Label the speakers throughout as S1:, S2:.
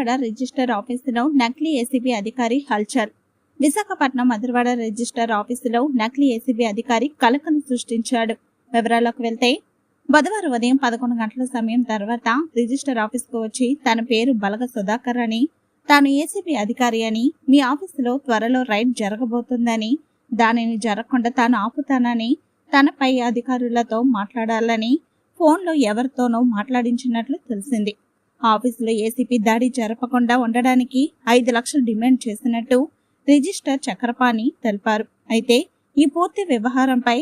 S1: Madhurawada register ఆఫీసులో నకిలీ ACB అధికారి హల్చర్ విశాఖపట్నం మధురవాడ రిజిస్టర్ ఆఫీసులో నకిలీ ఏసీబీ అధికారి కలకను సృష్టించాడు. వివరాల్లోకి వెళ్తే బుధవారం ఉదయం పదకొండు గంటల సమయం తర్వాత రిజిస్టర్ ఆఫీస్కు వచ్చి తన పేరు బలగ సుధాకర్ అని తాను ఏసీబీ అధికారి అని మీ ఆఫీసులో త్వరలో రైడ్ జరగబోతుందని దానిని జరగకుండా తాను ఆపుతానని తన పై అధికారులతో మాట్లాడాలని ఫోన్లో ఎవరితోనో మాట్లాడించినట్లు తెలిసింది. ఆఫీసులో ఏసీపీ దాడి జరపకుండా ఉండడానికి ఐదు లక్షలు డిమాండ్ చేసినట్టు రిజిస్టర్ చక్రపాణి తెలిపారు. అయితే ఈ పూర్తి వ్యవహారంపై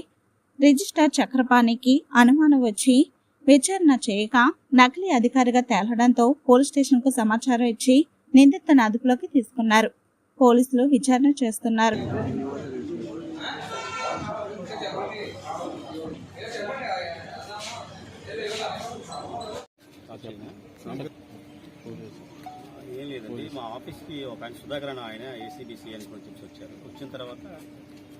S1: రిజిస్టర్ చక్రపాణికి అనుమానం వచ్చి విచారణ చేయక నకిలీ అధికారిగా తేలడంతో పోలీస్ స్టేషన్కు సమాచారం ఇచ్చి నిందితుని అదుపులోకి తీసుకున్నారు. పోలీసులు విచారణ చేస్తున్నారు.
S2: ఏం లేదండి. మా ఆఫీస్కి ఒక ఆయన సుధాకర్ అని ఆయన ఏసీబీసీ అని కొంచెం వచ్చారు. వచ్చిన తర్వాత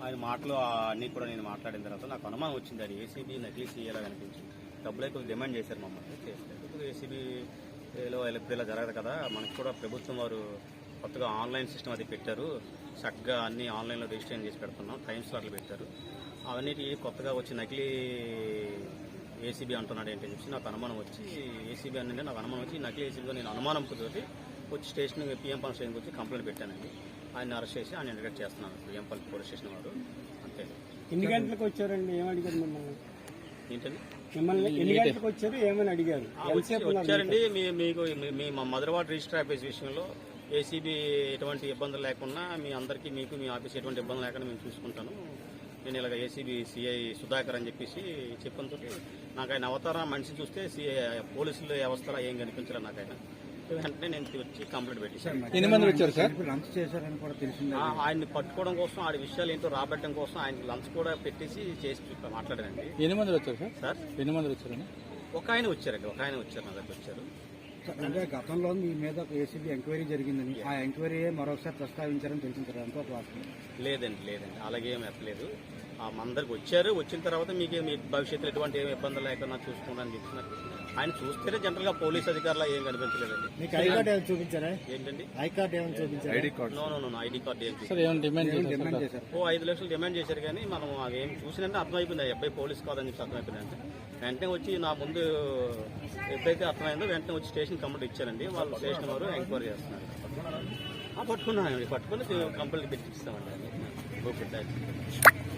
S2: ఆయన మాటలు అన్నీ కూడా నేను మాట్లాడిన తర్వాత నాకు అనుమానం వచ్చింది. అది ఏసీబీ నకిలీ సీఏలా కనిపించి డబ్బులు ఎక్కువ డిమాండ్ చేశారు మమ్మల్ని. చేస్తారు ఏసీబీలో ఇలా జరగదు కదా. మనకి కూడా ప్రభుత్వం వారు కొత్తగా ఆన్లైన్ సిస్టమ్ అది పెట్టారు. చక్కగా అన్ని ఆన్లైన్లో రిజిస్ట్రేషన్ చేసి పెడుతున్నాం. టైం స్లాట్లు పెట్టారు. అవన్నీ కొత్తగా వచ్చి నకిలీ ఏసీబీ అంటున్నాడు ఏంటని చెప్పి నాకు అనుమానం వచ్చి ఏసీబీ అనేది నాకు అనుమానం వచ్చి నకిలీ ఏసీబీగా నేను అనుమానం తోటి వచ్చి స్టేషన్ పిఎం పల్లి స్టేషన్కి వచ్చి కంప్లైంట్ పెట్టానండి. ఆయన అరెస్ట్ చేసి ఆయన ఇంటిగ్రేట్ చేస్తున్నాను. పిఎం పల్లి పోలీస్ స్టేషన్ వారు అంతే.
S3: ఎన్ని గంటలకు వచ్చారండి? ఏమని అడిగారు మిమ్మల్ని?
S2: ఏంటండి?
S3: మిమ్మల్ని ఎన్ని గంటలకు వచ్చారు? ఏమని అడిగారు?
S2: వచ్చారండి. మీ మీకు మీ- మీ మా మధురవాడ రిజిస్టర్ ఆఫీస్ విషయంలో ఏసీబీ ఎటువంటి ఇబ్బందులు లేకుండా మీ అందరికీ మీకు మీ ఆఫీస్ ఎటువంటి ఇబ్బంది లేకుండా మేము చూసుకుంటాను. నేను ఇలాగ ఏసీబీ సిఐ సుధాకర్ అని చెప్పేసి చెప్పడంతో నాకు ఆయన అవతార మనిషి చూస్తే సిఐ పోలీసుల వ్యవస్థలో ఏం కనిపించలేదు నాకు ఆయన. వెంటనే నేను వచ్చి కంప్లైంట్ పెట్టేశాను.
S4: ఎన్ని మంది వచ్చారు సార్?
S5: లంచ్ చేశారని కూడా తెలిసింది.
S2: ఆ, ఆయన్ని పట్టుకోవడం కోసం ఆడి విషయాలు ఏంటో రాబట్టడం కోసం ఆయన లంచ్ కూడా పెట్టేసి చేసి మాట్లాడానండి.
S4: ఎన్ని మంది వచ్చారు సార్?
S2: సార్?
S4: ఎన్ని మంది వచ్చారని?
S2: ఒక ఆయన వచ్చారండి ఒక ఆయన వచ్చారు నా దగ్గర వచ్చారు.
S5: అంటే గతంలో మీ మీద ఒక ఏసీబీ ఎంక్వైరీ జరిగిందని ఆ ఎంక్వైరీ మరొకసారి ప్రస్తావించారని తెలిసిన తర్వాత ఒక వాస్తవం.
S2: లేదండి లేదండి. అలాగే ఏం ఎత్తలేదు ఆ మందరికి వచ్చారు వచ్చిన తర్వాత మీకు మీ భవిష్యత్తులో ఎటువంటి ఏమి ఇబ్బందులు లేకుండా చూసుకున్నాను చెప్పినారు ఆయన చూస్తేనే జనరల్గా పోలీస్ అధికారులు ఏం కనిపించలేదండి.
S5: మీకు ఐ కార్డ్ ఏమైనా చూపించారా?
S2: ఏంటండి?
S5: ఐ కార్డ్ ఏమైనా చూపించారా? ID card.
S2: No no no ID card ఏం
S4: డిమాండ్ చేశారు
S2: ఓ ఐదు లక్షలు డిమాండ్ చేశారు కానీ మనం అవి ఏం చూసినంటే అర్థమైపోయింది. అబ్బాయి పోలీస్ కాదని చెప్పి అర్థమైపోయింది అంటే వెంటనే వచ్చి నా ముందు ఎప్పుడైతే అర్థమైందో వెంటనే వచ్చి స్టేషన్ కంప్లైంట్ ఇచ్చారండి. వాళ్ళు స్టేషన్ వారు ఎంక్వైరీ చేస్తున్నారు. పట్టుకున్నాను. పట్టుకుని కంప్లైంట్ పెట్టి ఇస్తామండి. Okay thank you